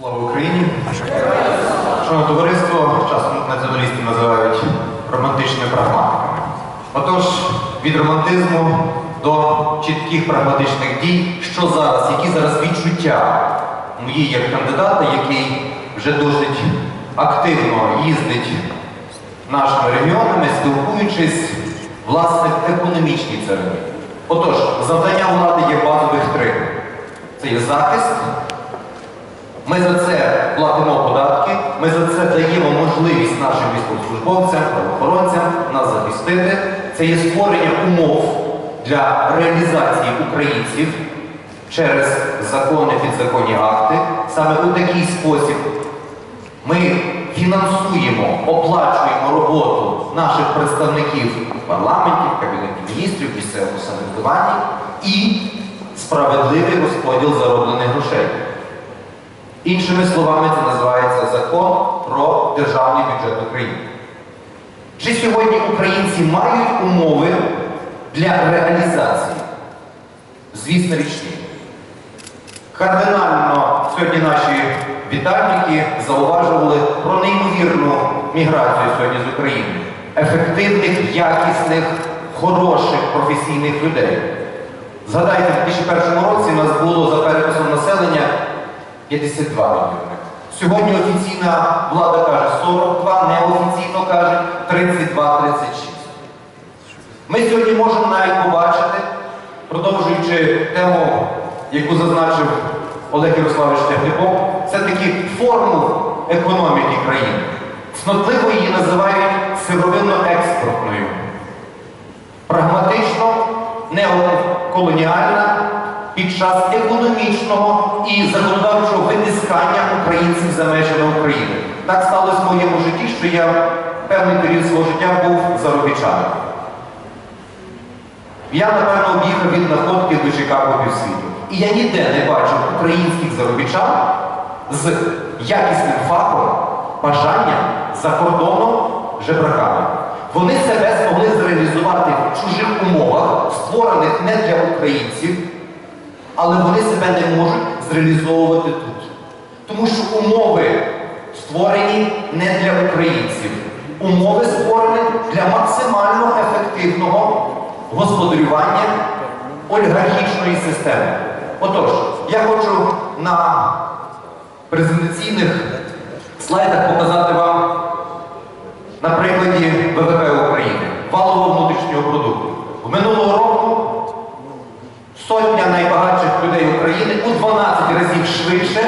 Слава Україні! Шановне товариство, часом націоналістів називають романтичними прагматиками. Отож, від романтизму до чітких прагматичних дій, що зараз, які зараз відчуття мої як кандидата, який вже досить активно їздить нашими регіонами, спілкуючись власне в економічній царині. Отож, завдання влади є базових три: це є захист. Ми за це платимо податки, ми за це даємо можливість нашим військовослужбовцям, правоохоронцям нас захистити. Це є створення умов для реалізації українців через закони, підзаконні акти. Саме у такий спосіб ми фінансуємо, оплачуємо роботу наших представників в парламенті, в кабінеті міністрів, місцевому самоврядуванні і справедливий розподіл зароблених грошей. Іншими словами, це називається закон про державний бюджет України. Чи сьогодні українці мають умови для реалізації? Звісно, річ ні. Кардинально сьогодні наші вітальники зауважували про неймовірну міграцію сьогодні з України. Ефективних, якісних, хороших професійних людей. Згадайте, в 2001 році у нас було за переписом населення 52 мільйони. Сьогодні офіційна влада каже 42, неофіційно каже 32-36. Ми сьогодні можемо навіть побачити, продовжуючи тему, яку зазначив Олег Ярославович Техніков, все-таки форму економіки країни. Цнотливо її називають сировинно-експортною. Прагматично, неоколоніальна, під час економічного і законодавчого витискання українців за межами України. Так сталося в моєму житті, що я певний період свого життя був заробітчаном. Я, напевно, об'їхав від находки до Чикаго півсвіту. І я ніде не бачив українських заробітчан з якісним фахом, бажанням за кордоном жебраками. Вони себе змогли зреалізувати в чужих умовах, створених не для українців, але вони себе не можуть зреалізовувати тут. Тому що умови створені не для українців. Умови створені для максимально ефективного господарювання олігархічної системи. Отож, я хочу на презентаційних слайдах показати вам на прикладі ВВП України, валового внутрішнього продукту. В минулого року сотня найбагатших людей України у 12 разів швидше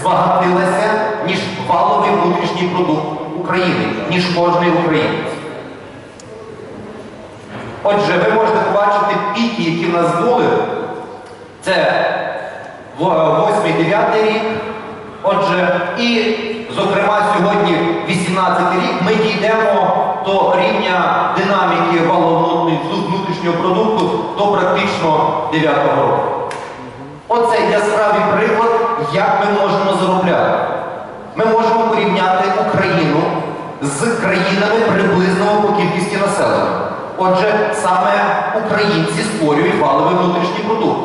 збагатилася, ніж валовий внутрішній продукт України, ніж кожний українець. Отже, ви можете побачити піки, які в нас були. Це 8-9 рік. Отже, і, зокрема, сьогодні 18 рік ми дійдемо до рівня динаміки валового внутрішнього продукту до практично 9 року. Оце яскравий приклад, як ми можемо заробляти. Ми можемо порівняти Україну з країнами приблизно по кількості населення. Отже, саме українці створюють валовий внутрішній продукт.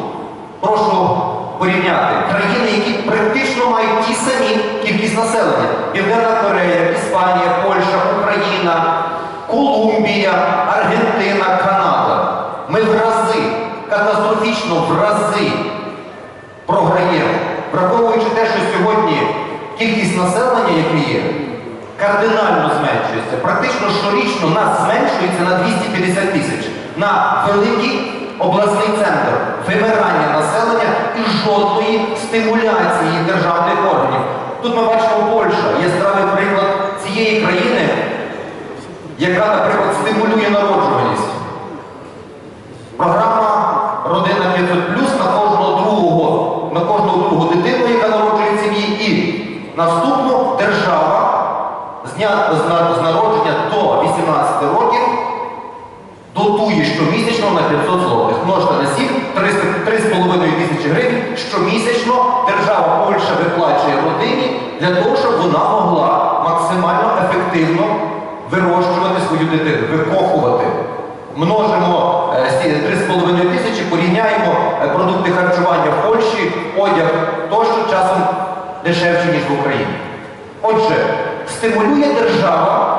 Прошу порівняти країни, які практично мають ті самі кількість населення. Південна Корея, Іспанія, Польща, Україна, Колумбія, Аргентина, Канада. Ми в рази, катастрофічно в рази програємо, враховуючи те, що сьогодні кількість населення, яке є, кардинально зменшується. Практично щорічно нас зменшується на 250 тисяч на великий обласний центр вимирання населення і жодної стимуляції державних органів. Тут ми бачимо Польща, яскравий приклад цієї країни, яка, наприклад, стимулює народжуваність. Програма Родина 500 на кожного другого, на кожного другу дитину, яка народжує в сім'ї, і наступну держава з, дня, з, на- з народження до 18 років дотує щомісячно на 500 злотих. Множте на 7, 3,5 тисячі гривень щомісячно держава Польща виплачує родині для того, щоб вона могла максимально ефективно вирощувати свою дитину, викохувати. Множимо е, ці 3,5 тисячі, порівняємо е, продукти харчування в Польщі, одяг тощо часом дешевші, ніж в Україні. Отже, стимулює держава,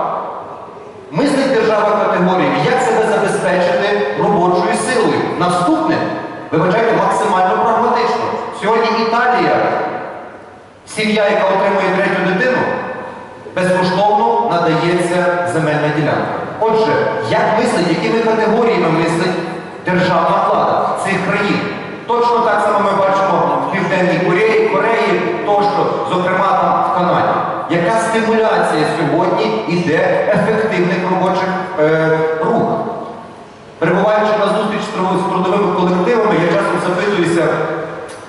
мислить держава категоріями, як себе забезпечити робочою силою. Наступне, вибачайте, максимально прагматично. Сьогодні Італія, сім'я, яка отримує третю дитину, безкоштовно надається земельна ділянка. Отже, як мислить, якими категоріями мислить державна влада цих країн? Точно так само ми бачимо в Південній Кореї, Кореї, тощо, зокрема там в Канаді. Яка стимуляція сьогодні йде ефективних робочих е, рук? Перебуваючи на зустріч з трудовими- колективами, я часом запитуюся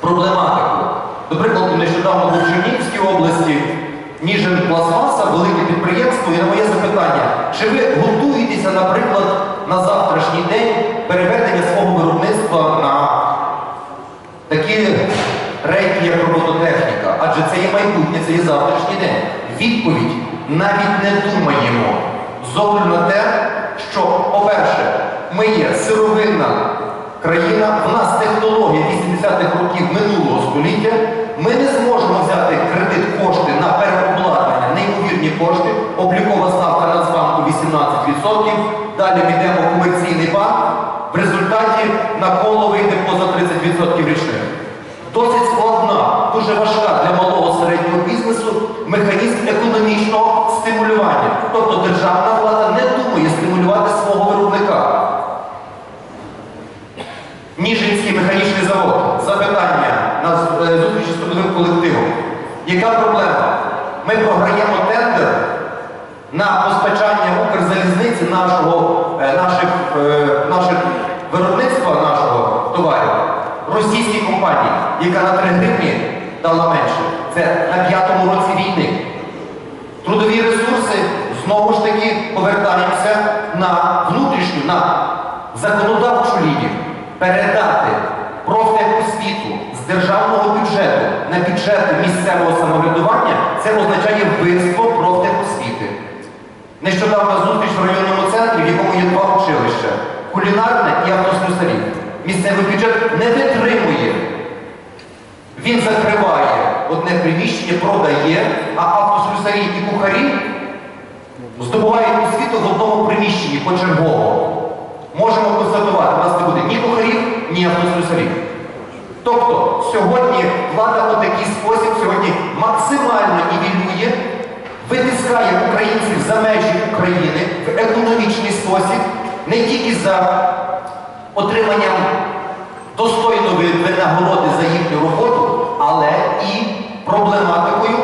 проблематику. До прикладу, нещодавно в Чернігівській області Ніжин Пластмаса, велике підприємство, і на моє запитання, чи ви готуєтеся, наприклад, на завтрашній день переведення свого виробництва на такі речі, як робототехніка, адже це є майбутнє, це є завтрашній день. Відповідь навіть не думаємо з огляду на те, що, по-перше, ми є сировинна країна, в нас технологія 80-х років минулого століття. Ми не зможемо взяти кредит кошти на переобладнання, неймовірні кошти, облікова ставка Нацбанку 18%, далі йдемо комерційний банк, в результаті на коло вийде поза 30% річних. Досить складна, дуже важка для малого середнього бізнесу механізм економічного стимулювання. Тобто державна влада не думає стимулювати свого виробника. Ніжинський механічний завод. Запитання на е, зустрічі з трудовим колективом. Яка проблема? Ми програємо тендер на постачання Укрзалізниці нашого, е, наших, е, наших виробництва нашого товарів російській компанії, яка на 3 гривні дала менше. Це на п'ятому році війни. Трудові ресурси знову ж таки повертаємося на внутрішню, на законодавчу лінію. Передати профтехосвіту з державного бюджету на бюджети місцевого самоврядування це означає вбивство профтехосвіти. Нещодавна зустріч в районному центрі, в якому є два училища кулінарне і автослюсарів. Місцевий бюджет не витримує він закриває одне приміщення, продає, а автослюсарі і кухарі здобувають освіту в одному приміщенні почергово. Можемо констатувати, у нас не буде ні кухарів, ні автослюсарів. Тобто сьогодні влада у такий спосіб сьогодні максимально нівелює, витискає українців за межі України в економічний спосіб, не тільки за отриманням достойної винагороди за їхню роботу, але і проблематикою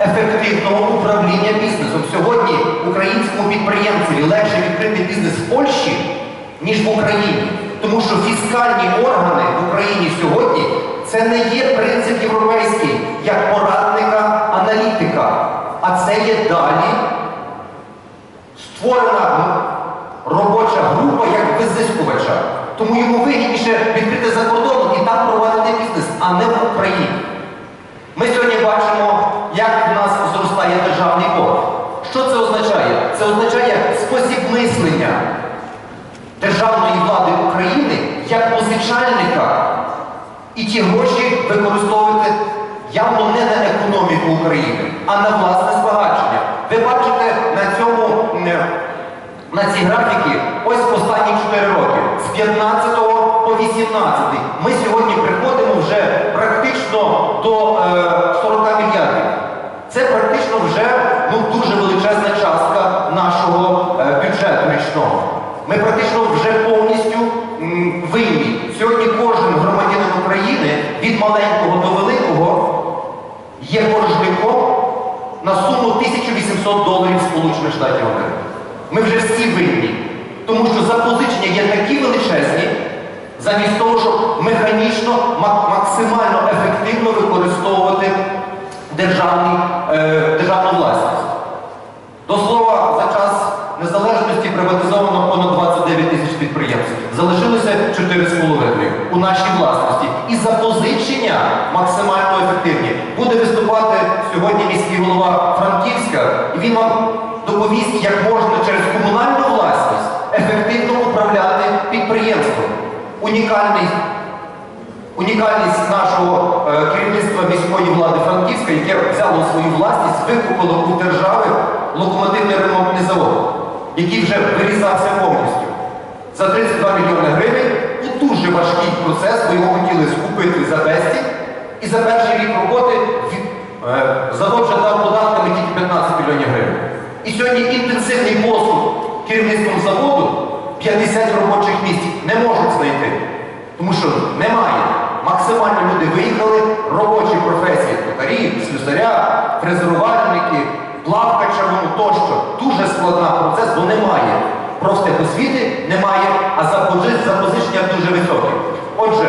ефективного управління бізнесом. Сьогодні українському підприємцеві легше відкрити бізнес в Польщі, ніж в Україні. Тому що фіскальні органи в Україні сьогодні це не є принцип європейський, як порадника, аналітика, а це є далі створена робоча група як визискувача. Тому йому вигідніше відкрити за кордоном і там провадити бізнес, а не в Україні. Ми сьогодні бачимо, як в нас зростає державний борг. Що це означає? Це означає спосіб мислення державної влади України як позичальника і ті гроші використовувати явно не на економіку України, а на власне збагачення. Ви бачите на цьому на ці графіки ось останні 4 роки з 15 по 18. Ми сьогодні приходимо вже практично до е, 40 мільярдів. Це практично вже ну, дуже величезна частка нашого е, бюджету річного. Ми практично вже повністю винні. Сьогодні кожен громадянин України від маленького до великого є боржником на суму 1800 доларів Сполучених Штатів Америки. Ми вже всі винні. Тому що запозичення є такі величезні, замість того, щоб механічно, максимально ефективно використовувати державний, е, державну власність. До слова, за час незалежності приватизовано понад 29 тисяч підприємств. Залишилося 4,5 у нашій власності. І запозичення максимально ефективні. Буде виступати сьогодні міський голова Франківська, і він вам доповість, як можна Унікальний Унікальність нашого е, керівництва міської влади Франківська, яке взяло свою власність, викупило у держави локомотивний ремонтний завод, який вже вирізався повністю. За 32 мільйони гривень у дуже важкий процес, бо його хотіли скупити за безцінь. І за перший рік роботи е, завод вже дав податками тільки 15 мільйонів гривень. І сьогодні інтенсивний послуг керівництвом заводу 50 робочих місць не можуть знайти. Тому що немає. Максимально люди виїхали, робочі професії, токарі, слюсаря, фрезерувальники, плавкача, ну тощо. Дуже складна процес, бо немає. Профтехосвіти немає, а запозичення дуже високі. Отже,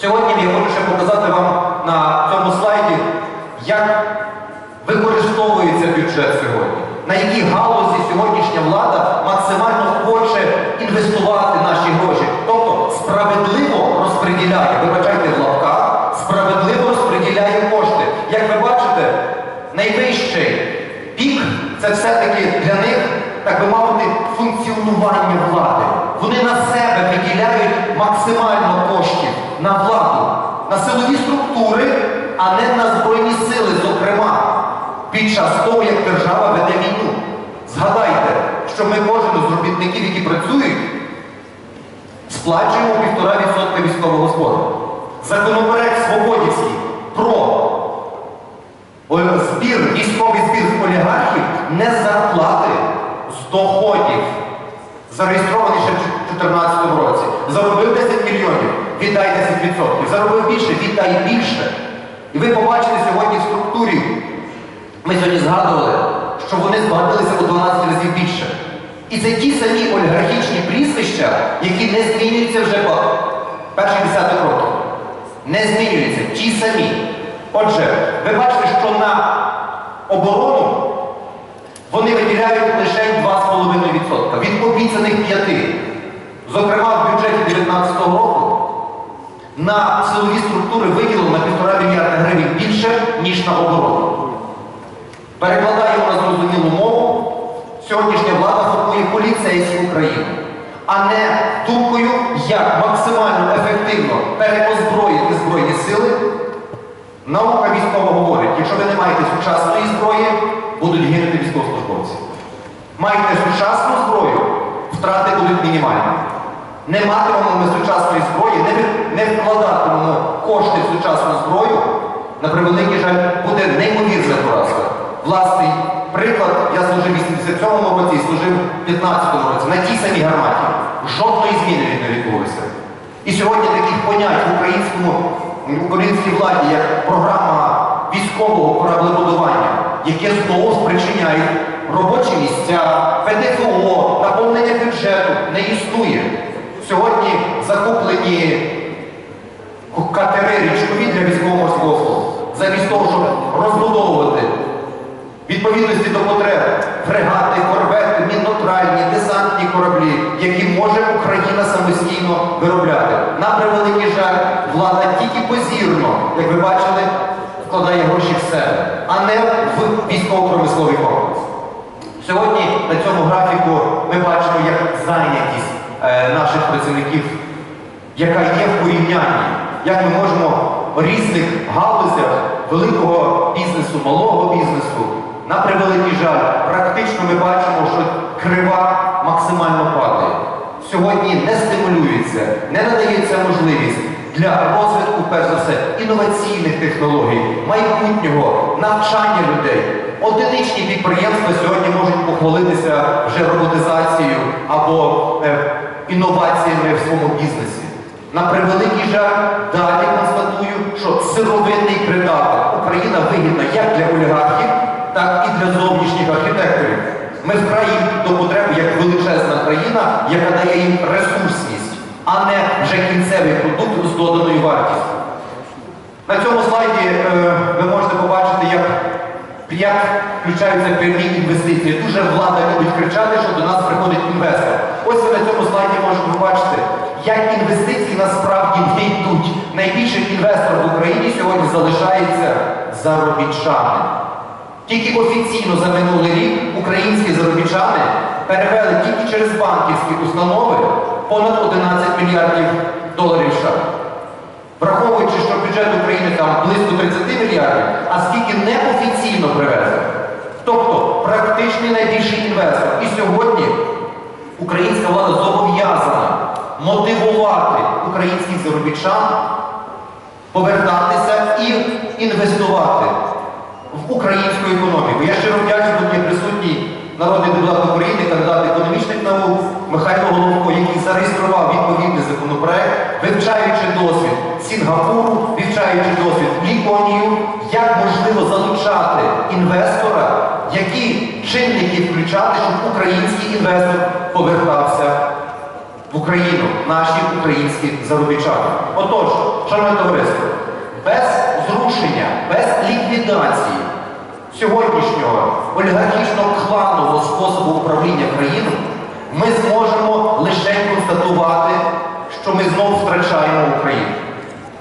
сьогодні я хочу ще показати вам на цьому слайді, як використовується бюджет сьогодні, на якій галузі сьогоднішня влада максимально хоче інвестувати наші гроші. Тобто справедливо розподіляє, вибачайте в лапках, справедливо розподіляє кошти. Як ви бачите, найвищий пік це все-таки для них, так би мовити, функціонування влади. Вони на себе виділяють максимально коштів на владу, на силові структури, а не на збройні сили, зокрема, під час того, як держава веде війну. Згадайте, що ми кожен з робітників, які працюють, сплачуємо півтора відсотка військового збору. Законопроект Свободівський про збір, військовий збір з олігархів не зарплати, з доходів. Зареєстрований ще в 2014 році. Заробив 10 мільйонів, віддай 10%. Заробив більше, віддай більше. І ви побачите сьогодні в структурі, ми сьогодні згадували, що вони збагатилися у 12 разів більше. І це ті самі олігархічні прізвища, які не змінюються вже по перших десяток років. Не змінюються, ті самі. Отже, ви бачите, що на оборону вони виділяють лише 2,5% від обіцяних 5%. Зокрема, в бюджеті 2019 року на силові структури виділено на 1,5 мільярда гривень більше, ніж на оборону. Перекладаємо на зрозумілу мову, сьогоднішня влада формує поліцейську Україну, а не думкою, як максимально ефективно переозброїти Збройні сили. Наука військова говорить, якщо ви не маєте сучасної зброї, будуть гинути військовослужбовці. Маєте сучасну зброю, втрати будуть мінімальні. Не матимемо ми сучасної зброї, не вкладатимемо кошти в сучасну зброю, на превеликий жаль, буде неймовірна поразка. Власний приклад, я служив в 87-му році і служив в 15-му році на тій самій гарматі. Жодної зміни не відбулося. І сьогодні таких понять в українському в українській владі, як програма військового кораблебудування, яке знову спричиняє робочі місця, ПДФО, наповнення бюджету, не існує. Сьогодні закуплені катери річкові для військово-морського флоту, замість того, щоб розбудовувати відповідності до потреб фрегати, корвети, міннотральні, десантні кораблі, які може Україна самостійно виробляти. На превеликий жаль, влада тільки позірно, як ви бачили, вкладає гроші в себе, а не в військово-промисловий комплекс. Сьогодні на цьому графіку ми бачимо, як зайнятість е, наших працівників, яка є в порівнянні, як ми можемо в різних галузях великого бізнесу, малого бізнесу, на превеликий жаль, практично ми бачимо, що крива максимально падає. Сьогодні не стимулюється, не надається можливість для розвитку, перш за все, інноваційних технологій, майбутнього, навчання людей. Одиничні підприємства сьогодні можуть похвалитися вже роботизацією або е, інноваціями в своєму бізнесі. На превеликий жаль, далі констатую, що сировинний придаток Україна вигідна як для олігархів, зовнішніх архітекторів. Ми вкрай до потреби як величезна країна, яка дає їм ресурсність, а не вже кінцевий продукт з доданою вартістю. На цььому слайді е, ви можете побачити, як, як включаються прямі інвестиції. Дуже влада любить кричати, що до нас приходить інвестор. Ось ви на цьому слайді можете побачити, як інвестиції насправді не йдуть. Найбільшим інвестором в Україні сьогодні залишається заробітчани. Тільки офіційно за минулий рік українські заробітчани перевели тільки через банківські установи понад 11 мільярдів доларів США. Враховуючи, що бюджет України там близько 30 мільярдів, а скільки неофіційно привезли. Тобто практичний найбільший інвестор. І сьогодні українська влада зобов'язана мотивувати українських заробітчан повертатися і інвестувати українську економіку. Я щиро вдячний, є присутній народний депутат України, кандидат економічних наук Михайло Головко, який зареєстрував відповідний законопроект, вивчаючи досвід Сінгапуру, вивчаючи досвід Ліконію, як можливо залучати інвестора, які чинники включати, щоб український інвестор повертався в Україну, наші українські заробітчани. Отож, шановне товариство, без зрушення, без ліквідації сьогоднішнього олігархічно-кланового способу управління країною ми зможемо лише констатувати, що ми знову втрачаємо Україну.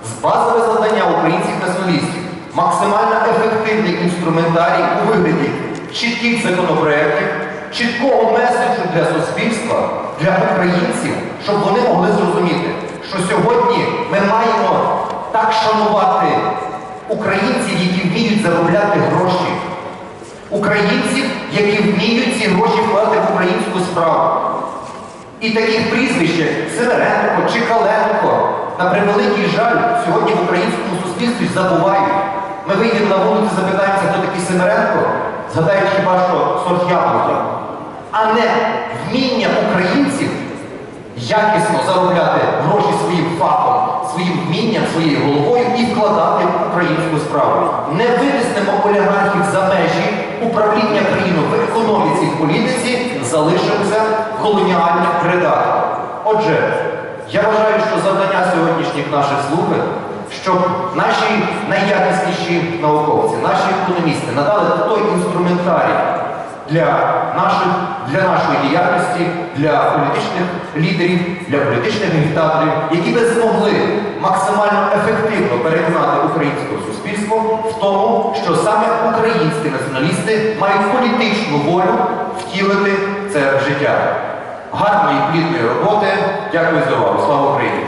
З базове завдання українських націоналістів максимально ефективний інструментарій у вигляді чітких законопроєктів, чіткого меседжу для суспільства, для українців, щоб вони могли зрозуміти, що сьогодні ми маємо так шанувати українців, які вміють заробляти гроші, українців, які вміють ці гроші вкладати в українську справу. І таких прізвищ, як Сидоренко, Чикаленко, на превеликий жаль, сьогодні в українському суспільстві забувають. Ми вийдемо на вулицю, запитаємося, хто такий Сидоренко, згадають хіба що сорт яблука. А не вміння українців якісно заробляти гроші своїм фахом, своїм вмінням, своєю головою і вкладати в українську справу. Не витиснемо олігархів за межі управління країною в економіці і політиці, залишимося в колоніальних передатках. Отже, я вважаю, що завдання сьогоднішніх наших слухань, щоб наші найякісніші науковці, наші економісти надали той інструментарій для, наших, для нашої діяльності, для політичних лідерів, для політичних агітаторів, які би змогли максимально ефективно переконати українське суспільство в тому, що саме українські націоналісти мають політичну волю втілити це в життя. Гарної плідної роботи. Дякую за увагу. Слава Україні!